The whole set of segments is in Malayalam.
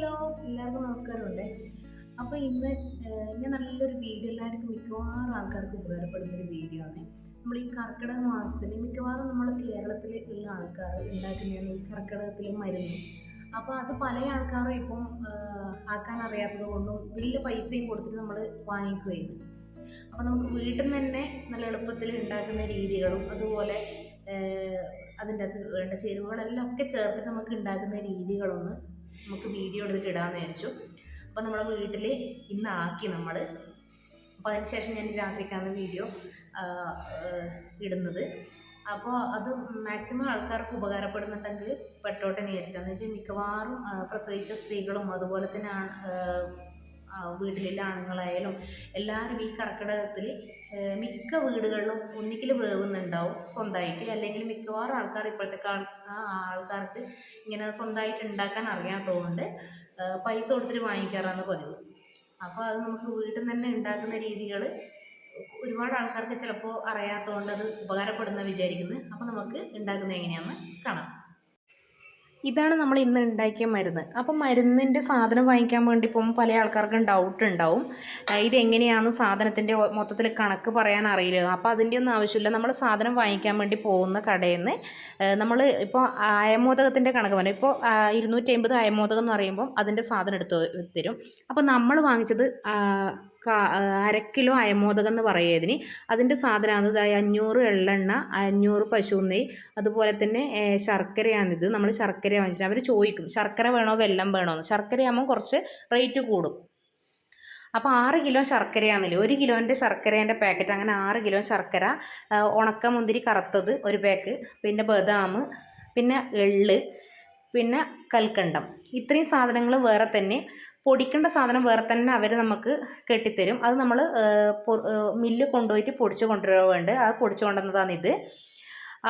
ഹലോ എല്ലാവർക്കും നമസ്കാരം നമസ്കാരമുണ്ട്. അപ്പോൾ ഇന്ന് ഞാൻ നല്ലൊരു വീഡിയോ എല്ലാവർക്കും മിക്കവാറും ആൾക്കാർക്ക് ഉപകാരപ്പെടുന്ന ഒരു വീഡിയോ ആണ്. നമ്മൾ ഈ കർക്കിടക മാസത്തിൽ മിക്കവാറും നമ്മൾ കേരളത്തിൽ ഉള്ള ആൾക്കാർ ഉണ്ടാക്കുന്ന ഈ കർക്കിടകത്തിലെ മരുന്ന്. അപ്പോൾ അത് പല ആൾക്കാരും ഇപ്പം ആക്കാൻ അറിയാത്തത് കൊണ്ടും വലിയ പൈസയും കൊടുത്തിട്ട് നമ്മൾ വാങ്ങിക്കുകയാണ്. അപ്പോൾ നമുക്ക് വീട്ടിൽ നിന്ന് തന്നെ നല്ല എളുപ്പത്തിൽ ഉണ്ടാക്കുന്ന രീതികളും അതുപോലെ അതിന്റെ അകത്ത് വേണ്ട ചേരുവകളെല്ലാം ഒക്കെ ചേർത്തിട്ട് നമുക്ക് ഉണ്ടാക്കുന്ന രീതികളൊന്ന് നമുക്ക് വീഡിയോ എടുത്തിട്ട് ഇടാമെന്ന് വിചാരിച്ചു. അപ്പോൾ നമ്മുടെ വീട്ടിൽ ഇന്ന് ആക്കി നമ്മൾ അപ്പോൾ അതിനുശേഷം ഞാൻ രാത്രിക്കാണ് വീഡിയോ ഇടുന്നത്. അപ്പോൾ അത് മാക്സിമം ആൾക്കാർക്ക് ഉപകാരപ്പെടുന്നുണ്ടെങ്കിൽ പെട്ടോട്ടെ എന്ന് വെച്ചാൽ മിക്കവാറും പ്രസവിച്ച സ്ത്രീകളും അതുപോലെ തന്നെ വീട്ടിലുള്ള ആണുങ്ങളായാലും എല്ലാവരും ഈ കർക്കിടകത്തിൽ മിക്ക വീടുകളിലും ഒന്നിക്കിൽ വേവുന്നുണ്ടാവും സ്വന്തമായിട്ട്. അല്ലെങ്കിൽ മിക്കവാറും ആൾക്കാർ ഇപ്പോഴത്തെ ആൾക്കാർക്ക് ഇങ്ങനെ സ്വന്തമായിട്ട് ഉണ്ടാക്കാൻ അറിയാത്തതുകൊണ്ട് പൈസ കൊടുത്തിട്ട് വാങ്ങിക്കാറാണ് പതിവ്. അപ്പോൾ അത് നമുക്ക് വീട്ടിൽ നിന്ന് തന്നെ ഉണ്ടാക്കുന്ന രീതികൾ ഒരുപാട് ആൾക്കാർക്ക് ചിലപ്പോൾ അറിയാത്തതുകൊണ്ട് അത് ഉപകാരപ്പെടുന്ന വിചാരിക്കുന്നത് അപ്പോൾ നമുക്ക് ഉണ്ടാക്കുന്നത് എങ്ങനെയാണെന്ന് കാണാം. ഇതാണ് നമ്മൾ ഇന്ന് ഉണ്ടാക്കിയ മരുന്ന്. അപ്പം മരുന്നിന്റെ സാധനം വാങ്ങിക്കാൻ വേണ്ടി പോകുമ്പോൾ പല ആൾക്കാർക്കും ഡൗട്ട് ഉണ്ടാവും. ഇതെങ്ങനെയാണ് സാധനത്തിന്റെ മൊത്തത്തിൽ കണക്ക് പറയാൻ അറിയില്ല. അപ്പോൾ അതിന്റെ ഒന്നും ആവശ്യമില്ല. നമ്മൾ സാധനം വാങ്ങിക്കാൻ വേണ്ടി പോകുന്ന കടയിൽ നിന്ന് നമ്മൾ ഇപ്പോൾ അയമോദകത്തിന്റെ കണക്ക് പറഞ്ഞു ഇപ്പോൾ ഇരുന്നൂറ്റി അമ്പത് അയമോദകം എന്ന് പറയുമ്പോൾ അതിന്റെ സാധനം എടുത്ത് തരും. അപ്പോൾ നമ്മൾ വാങ്ങിച്ചത് ആ, കാ- അര കിലോ അയമോദകം എന്ന് പറയുന്നതിന് അതിന്റെ സാധനമാണ് ഇത് അഞ്ഞൂറ് എള്ളെണ്ണ അഞ്ഞൂറ് പശു അതുപോലെ തന്നെ ശർക്കരയാണിത്. നമ്മൾ ശർക്കര വാങ്ങിച്ചിട്ട് അവർ ചോദിക്കും ശർക്കര വേണോ വെല്ലം വേണോ? എന്ന്. ശർക്കരയാകുമ്പോൾ കുറച്ച് റേറ്റ് കൂടും. അപ്പോൾ ആറ് കിലോ ശർക്കരയാണെന്നില്ലേ ഒരു കിലോന്റെ ശർക്കരേന്റെ പാക്കറ്റ് അങ്ങനെ ആറ് കിലോ ശർക്കര ഉണക്കമുന്തിരി ഉണക്ക മുന്തിരി കറുത്തത് ഒരു പാക്ക് പിന്നെ ബദാം പിന്നെ എള്ള് പിന്നെ കൽക്കണ്ടം. ഇത്രയും സാധനങ്ങൾ വേറെ തന്നെ പൊടിക്കേണ്ട സാധനം വേറെ തന്നെ അവർ നമുക്ക് കെട്ടിത്തരും. അത് നമ്മൾ മില്ല് കൊണ്ടുപോയിട്ട് പൊടിച്ച് കൊണ്ടുവരാൻ വേണ്ട അത് പൊടിച്ച് കൊണ്ടുവന്നതാണ് ഇത്.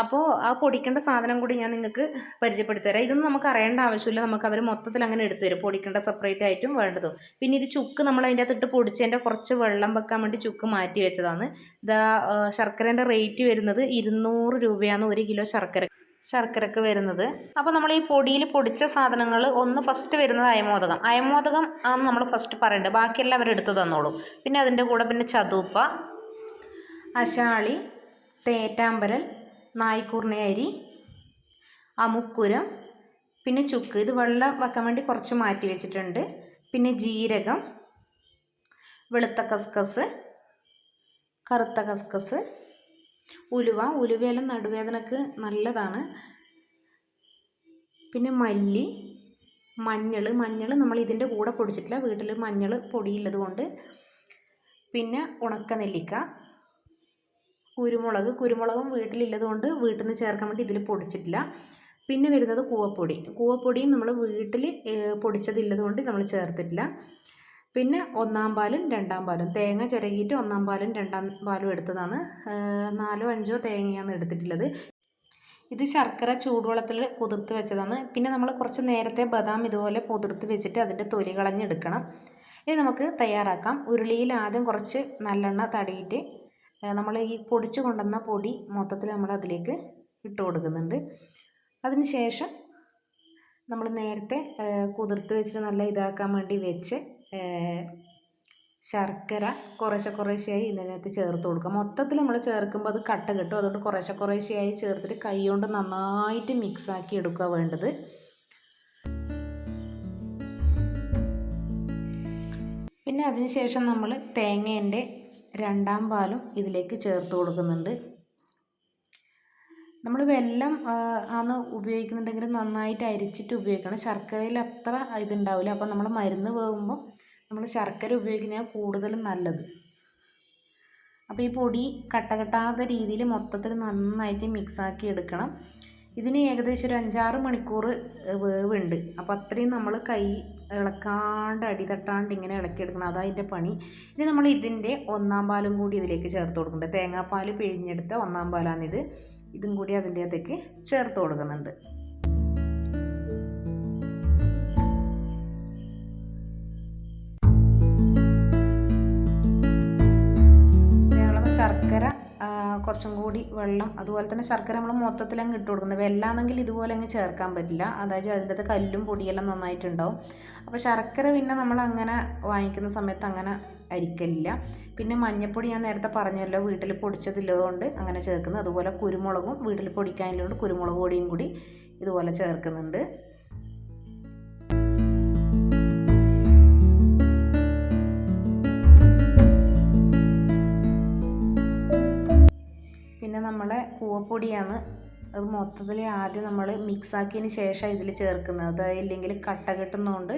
അപ്പോൾ ആ പൊടിക്കേണ്ട സാധനം കൂടി ഞാൻ നിങ്ങൾക്ക് പരിചയപ്പെടുത്തിത്തരാം. ഇതൊന്നും നമുക്ക് അറിയേണ്ട ആവശ്യമില്ല. നമുക്ക് അവർ മൊത്തത്തിൽ അങ്ങനെ എടുത്തു തരും. പൊടിക്കേണ്ട സെപ്പറേറ്റ് ആയിട്ടും വേണ്ടതും. പിന്നെ ഇത് ചുക്ക് നമ്മൾ അതിന്റെ അകത്തിട്ട് പൊടിച്ചതിന്റെ കുറച്ച് വെള്ളം വെക്കാൻ വേണ്ടി ചുക്ക് മാറ്റി വെച്ചതാണ്. ഇതാ ശർക്കരേന്റെ റേറ്റ് വരുന്നത് ഇരുന്നൂറ് രൂപയാണ്. ഒരു കിലോ ശർക്കര. ശർക്കരക്ക് വരുന്നത്. അപ്പോൾ നമ്മൾ ഈ പൊടിയിൽ പൊടിച്ച സാധനങ്ങൾ ഒന്ന് ഫസ്റ്റ് വരുന്നത് അയമോദകം. അയമോദകം ആണ് നമ്മൾ ഫസ്റ്റ് പറയേണ്ടത് ബാക്കിയെല്ലാം അവർ എടുത്ത് തന്നോളും. പിന്നെ അതിന്റെ കൂടെ പിന്നെ ചതുപ്പ അശാളി തേറ്റാമ്പരൽ നായ്ക്കൂർണയരി അമുക്കുരം പിന്നെ ചുക്ക്. ഇത് വെള്ളം വെക്കാൻ വേണ്ടി കുറച്ച് മാറ്റി വെച്ചിട്ടുണ്ട്. പിന്നെ ജീരകം വെളുത്ത കസ്കസ് കറുത്ത കസ്കസ് ഉലുവ ഉലുവയെല്ലാം നടുവേദനക്ക് നല്ലതാണ്. പിന്നെ മല്ലി മഞ്ഞൾ മഞ്ഞൾ നമ്മൾ ഇതിന്റെ കൂടെ പൊടിച്ചിട്ടില്ല. വീട്ടിൽ മഞ്ഞൾ പൊടിയുള്ളത് കൊണ്ട്. പിന്നെ ഉണക്ക നെല്ലിക്ക കുരുമുളക്. കുരുമുളകും വീട്ടിലുള്ളത് കൊണ്ട് വീട്ടിൽ നിന്ന് ചേർക്കാൻ വേണ്ടി ഇതിൽ പൊടിച്ചിട്ടില്ല. പിന്നെ വരുന്നത് കൂവപ്പൊടി. കൂവപ്പൊടിയും നമ്മൾ വീട്ടിൽ പൊടിച്ചതില്ലത് കൊണ്ട് നമ്മൾ ചേർത്തിട്ടില്ല. പിന്നെ ഒന്നാം പാലും രണ്ടാം പാലും. തേങ്ങ ചിരകിയിട്ട് ഒന്നാം പാലും രണ്ടാം പാലും എടുത്തതാണ്. നാലോ അഞ്ചോ തേങ്ങയാണ് എടുത്തിട്ടുള്ളത്. ഇത് ശർക്കര ചൂടുവെള്ളത്തിൽ കുതിർത്ത് വെച്ചതാണ്. പിന്നെ നമ്മൾ കുറച്ച് നേരത്തെ ബദാം ഇതുപോലെ കുതിർത്ത് വെച്ചിട്ട് അതിന്റെ തൊലി കളഞ്ഞെടുക്കണം. ഇനി നമുക്ക് തയ്യാറാക്കാം. ഉരുളിയിൽ ആദ്യം കുറച്ച് നല്ലെണ്ണ തടിയിട്ട് നമ്മൾ ഈ പൊടിച്ചു കൊണ്ടുവന്ന പൊടി മൊത്തത്തിൽ നമ്മൾ അതിലേക്ക് ഇട്ട് കൊടുക്കുന്നുണ്ട്. അതിന് ശേഷം നമ്മൾ നേരത്തെ കുതിർത്ത് വെച്ചിട്ട് നല്ല ഇതാക്കാൻ വേണ്ടി വെച്ച് ശർക്കര കുറേശ്ശെ കുറേശ്ശെയായി ഇതിനകത്ത് ചേർത്ത് കൊടുക്കുക. മൊത്തത്തിൽ നമ്മൾ ചേർക്കുമ്പോൾ അത് കട്ട കിട്ടും. അതുകൊണ്ട് കുറേശ്ശെ കുറേശ്ശെയായി ചേർത്തിട്ട് കൈ കൊണ്ട് നന്നായിട്ട് മിക്സാക്കി എടുക്കുക വേണ്ടത്. പിന്നെ അതിന് ശേഷം നമ്മൾ തേങ്ങേന്റെ രണ്ടാം പാലും ഇതിലേക്ക് ചേർത്ത് കൊടുക്കുന്നുണ്ട്. നമ്മൾ വെല്ലം ആണ് ഉപയോഗിക്കുന്നുണ്ടെങ്കിൽ നന്നായിട്ട് അരിച്ചിട്ട് ഉപയോഗിക്കണം. ശർക്കരയിൽ അത്ര ഇതുണ്ടാവില്ല. അപ്പോൾ നമ്മൾ മരുന്ന് വേകുമ്പോൾ നമ്മൾ ശർക്കര ഉപയോഗിക്കുന്നതാണ് കൂടുതലും നല്ലത്. അപ്പോൾ ഈ പൊടി കട്ട കെട്ടാത്ത രീതിയിൽ മൊത്തത്തിൽ നന്നായിട്ട് മിക്സാക്കി എടുക്കണം. ഇതിന് ഏകദേശം ഒരു അഞ്ചാറ് മണിക്കൂർ വേവുണ്ട്. അപ്പോൾ അത്രയും നമ്മൾ കൈ ഇളക്കാണ്ട് അടി തട്ടാണ്ട് ഇങ്ങനെ ഇളക്കിയെടുക്കണം. അതാ അതിന്റെ പണി. ഇനി നമ്മൾ ഇതിന്റെ ഒന്നാം പാലും കൂടി ഇതിലേക്ക് ചേർത്ത് കൊടുക്കുന്നുണ്ട്. തേങ്ങാപ്പാൽ പിഴിഞ്ഞെടുത്ത ഒന്നാം പാലാണിത്. ഇതും കൂടി അതിന്റെ അകത്തേക്ക് ചേർത്ത് കൊടുക്കുന്നുണ്ട്. കുറച്ചും കൂടി വെള്ളം അതുപോലെ തന്നെ ശർക്കര നമ്മൾ മൊത്തത്തിൽ അങ്ങ് ഇട്ട് കൊടുക്കുന്നത്. വെല്ലാന്നെങ്കിൽ ഇതുപോലെ അങ്ങ് ചേർക്കാൻ പറ്റില്ല. അതായത് അതിന്റെ കല്ലും പൊടിയെല്ലാം നന്നായിട്ടുണ്ടാവും. അപ്പോൾ ശർക്കര പിന്നെ നമ്മൾ അങ്ങനെ വാങ്ങിക്കുന്ന സമയത്ത് അങ്ങനെ അരിക്കലില്ല. പിന്നെ മഞ്ഞൾപ്പൊടി ഞാൻ നേരത്തെ പറഞ്ഞല്ലോ വീട്ടിൽ പൊടിച്ചതില്ലതുകൊണ്ട് അങ്ങനെ ചേർക്കുന്നത്. അതുപോലെ കുരുമുളകും വീട്ടിൽ പൊടിക്കാനുള്ളതുകൊണ്ട് കുരുമുളക് പൊടിയും കൂടി ഇതുപോലെ ചേർക്കുന്നുണ്ട്. പിന്നെ നമ്മുടെ കൂവപ്പൊടിയാണ്. അത് മൊത്തത്തിൽ ആദ്യം നമ്മൾ മിക്സ് ആക്കിയതിന് ശേഷം ഇതിൽ ചേർക്കുന്നത്. അത് ഇല്ലെങ്കിൽ കട്ട കിട്ടുന്നതുകൊണ്ട്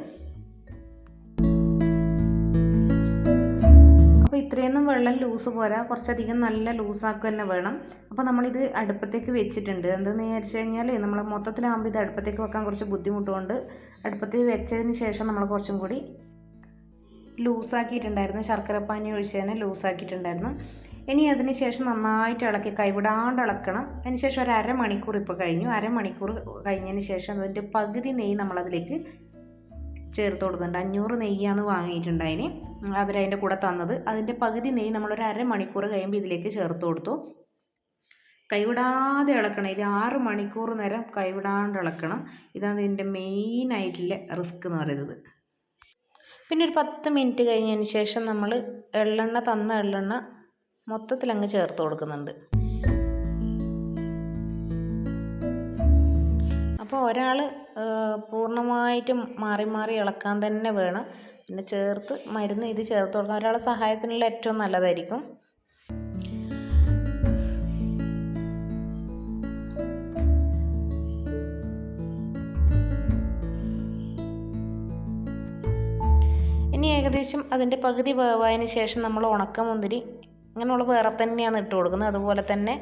അപ്പോൾ ഇത്രയൊന്നും വെള്ളം ലൂസ് പോരാ. കുറച്ചധികം നല്ല ലൂസാക്കുക തന്നെ വേണം. അപ്പോൾ നമ്മളിത് അടുപ്പത്തേക്ക് വെച്ചിട്ടുണ്ട്. എന്തെന്ന് വിചാരിച്ചു കഴിഞ്ഞാൽ നമ്മൾ മൊത്തത്തിലാകുമ്പോൾ ഇത് അടുപ്പത്തേക്ക് വെക്കാൻ കുറച്ച് ബുദ്ധിമുട്ടുകൊണ്ട് അടുപ്പത്തിൽ വെച്ചതിന് ശേഷം നമ്മൾ കുറച്ചും കൂടി ലൂസാക്കിയിട്ടുണ്ടായിരുന്നു. ശർക്കരപ്പാനി ഒഴിച്ചതിന് ലൂസാക്കിയിട്ടുണ്ടായിരുന്നു. ഇനി അതിന് ശേഷം നന്നായിട്ട് ഇളക്കി കൈവിടാണ്ട് ഇളക്കണം. അതിന് ശേഷം ഒരു അരമണിക്കൂർ ഇപ്പോൾ കഴിഞ്ഞു. അരമണിക്കൂർ കഴിഞ്ഞതിന് ശേഷം അതിന്റെ പകുതി നെയ്യ് നമ്മളതിലേക്ക് ചേർത്ത് കൊടുക്കുന്നുണ്ട്. അഞ്ഞൂറ് നെയ്യാന്ന് വാങ്ങിയിട്ടുണ്ട് അതിന് അവരതിന്റെ കൂടെ തന്നത്. അതിന്റെ പകുതി നെയ്യ് നമ്മളൊരു അരമണിക്കൂർ കഴിയുമ്പോൾ ഇതിലേക്ക് ചേർത്ത് കൊടുത്തു. കൈവിടാതെ ഇളക്കണം. ഒരു ആറ് മണിക്കൂർ നേരം കൈവിടാണ്ട് ഇളക്കണം. ഇതാണ് ഇതിന്റെ മെയിനായിട്ടുള്ള റിസ്ക് എന്ന് പറയുന്നത്. പിന്നെ ഒരു പത്ത് മിനിറ്റ് കഴിഞ്ഞതിന് ശേഷം നമ്മൾ എള്ളെണ്ണ തന്ന എള്ളെണ്ണ മൊത്തത്തിൽ അങ്ങ് ചേർത്ത് കൊടുക്കുന്നുണ്ട്. അപ്പോൾ ഒരാൾ പൂർണമായിട്ടും മാറി മാറി ഇളക്കാൻ തന്നെ വേണം. പിന്നെ ചേർത്ത് മരുന്ന് ഇത് ചേർത്ത് കൊടുക്കാൻ ഒരാളെ സഹായത്തിനുള്ള ഏറ്റവും നല്ലതായിരിക്കും. ഇനി ഏകദേശം അതിന്റെ പകുതി വേവായതിന് ശേഷം നമ്മൾ ഉണക്കമുന്തിരി അങ്ങനെയുള്ള വേറെ തന്നെയാണ് ഇട്ട് കൊടുക്കുന്നത്. അതുപോലെ തന്നെ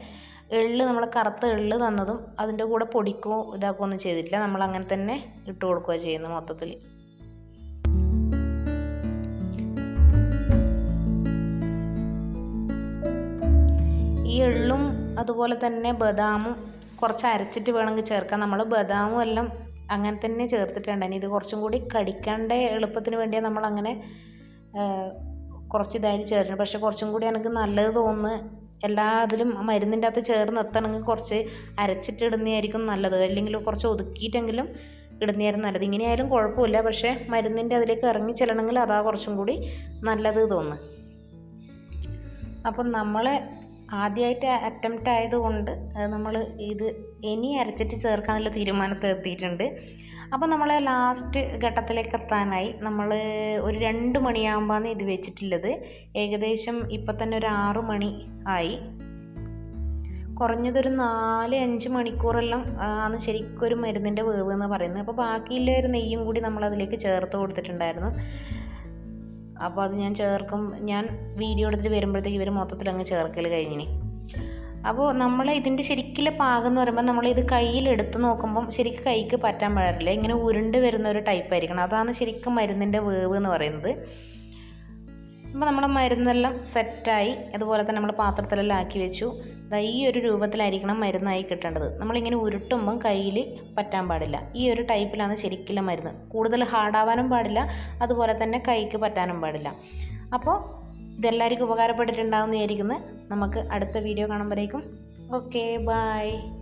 എള്ള് നമ്മൾ കറുത്ത എള്ള് തന്നതും അതിന്റെ കൂടെ പൊടിക്കോ ഇതാക്കുകയോ ഒന്നും ചെയ്തിട്ടില്ല. നമ്മൾ അങ്ങനെ തന്നെ ഇട്ട് കൊടുക്കുക ചെയ്യുന്നത് മൊത്തത്തിൽ ഈ എള്ളും അതുപോലെ തന്നെ ബദാമും കുറച്ച് അരച്ചിട്ട് വേണമെങ്കിൽ ചേർക്കാം. നമ്മൾ ബദാമും എല്ലാം അങ്ങനെ തന്നെ ചേർത്തിട്ടുണ്ട്. ഇനി ഇത് കുറച്ചും കൂടി കടിക്കാണ്ട് എളുപ്പത്തിന് വേണ്ടിയാണ് നമ്മൾ അങ്ങനെ കുറച്ച് ഇതായിട്ട് ചേർക്കുന്നത് പക്ഷെ കുറച്ചും കൂടി എനിക്ക് നല്ലത് തോന്നുന്നു എല്ലാ ഇതിലും മരുന്നിന്റെ അകത്ത് ചേർന്ന് എത്തണമെങ്കിൽ കുറച്ച് അരച്ചിട്ട് ഇടുന്നതായിരിക്കും നല്ലത്. അല്ലെങ്കിൽ കുറച്ച് ഒതുക്കിയിട്ടെങ്കിലും ഇടുന്നതായിരുന്നു നല്ലത്. ഇങ്ങനെയായാലും കുഴപ്പമില്ല. പക്ഷേ മരുന്നിന്റെ അതിലേക്ക് ഇറങ്ങി ചെല്ലണമെങ്കിൽ അതാ കുറച്ചും കൂടി നല്ലത് തോന്നുന്നു. അപ്പം നമ്മൾ ആദ്യമായിട്ട് അറ്റംപ്റ്റ് ആയതുകൊണ്ട് നമ്മൾ ഇത് ഇനി അരച്ചിട്ട് ചേർക്കാനുള്ള തീരുമാനത്തിൽ എത്തിയിട്ടുണ്ട് അപ്പോൾ നമ്മൾ ലാസ്റ്റ് ഘട്ടത്തിലേക്ക് എത്താനായി നമ്മൾ ഒരു രണ്ട് മണിയാകുമ്പോഴാണ് ഇത് വെച്ചിട്ടുള്ളത്. ഏകദേശം ഇപ്പം തന്നെ ഒരു ആറ് മണി ആയി. കുറഞ്ഞതൊരു നാല് അഞ്ച് മണിക്കൂറെല്ലാം ആണ് ശരിക്കും ഒരു മരുന്നിന്റെ വേവ് എന്ന് പറയുന്നത്. അപ്പോൾ ബാക്കിയുള്ള ഒരു നെയ്യും കൂടി നമ്മൾ അതിലേക്ക് ചേർത്ത് കൊടുത്തിട്ടുണ്ടായിരുന്നു. അപ്പോൾ അത് ഞാൻ ചേർക്കും. ഞാൻ വീഡിയോ എടുത്തിട്ട് വരുമ്പോഴത്തേക്ക് ഇവർ മൊത്തത്തിൽ അങ്ങ് ചേർക്കൽ കഴിഞ്ഞിനി. അപ്പോൾ നമ്മൾ ഇതിന്റെ ശരിക്കുള്ള പാകം എന്ന് പറയുമ്പോൾ നമ്മൾ ഇത് കയ്യിൽ എടുത്ത് നോക്കുമ്പം ശരിക്കും കൈക്ക് പറ്റാൻ പാടില്ല. ഇങ്ങനെ ഉരുണ്ട് വരുന്ന ഒരു ടൈപ്പ് ആയിരിക്കണം. അതാണ് ശരിക്കും മരുന്നിന്റെ വേവ് എന്ന് പറയുന്നത്. അപ്പോൾ നമ്മുടെ മരുന്നെല്ലാം സെറ്റായി അതുപോലെ തന്നെ നമ്മൾ പാത്രത്തിലെല്ലാം ആക്കി വെച്ചു. ഈ ഒരു രൂപത്തിലായിരിക്കണം മരുന്നായി കിട്ടേണ്ടത്. നമ്മളിങ്ങനെ ഉരുട്ടുമ്പം കയ്യിൽ പറ്റാൻ പാടില്ല. ഈ ഒരു ടൈപ്പിലാണ് ശരിക്കുള്ള മരുന്ന്. കൂടുതൽ ഹാർഡാവാനും പാടില്ല അതുപോലെ തന്നെ കൈക്ക് പറ്റാനും പാടില്ല. അപ്പോൾ ഇതെല്ലാവർക്കും ഉപകാരപ്പെട്ടിട്ടുണ്ടാവും എന്ന് വിചാരിക്കുന്നു. നമുക്ക് അടുത്ത വീഡിയോ കാണുമ്പോഴേക്കും. Okay bye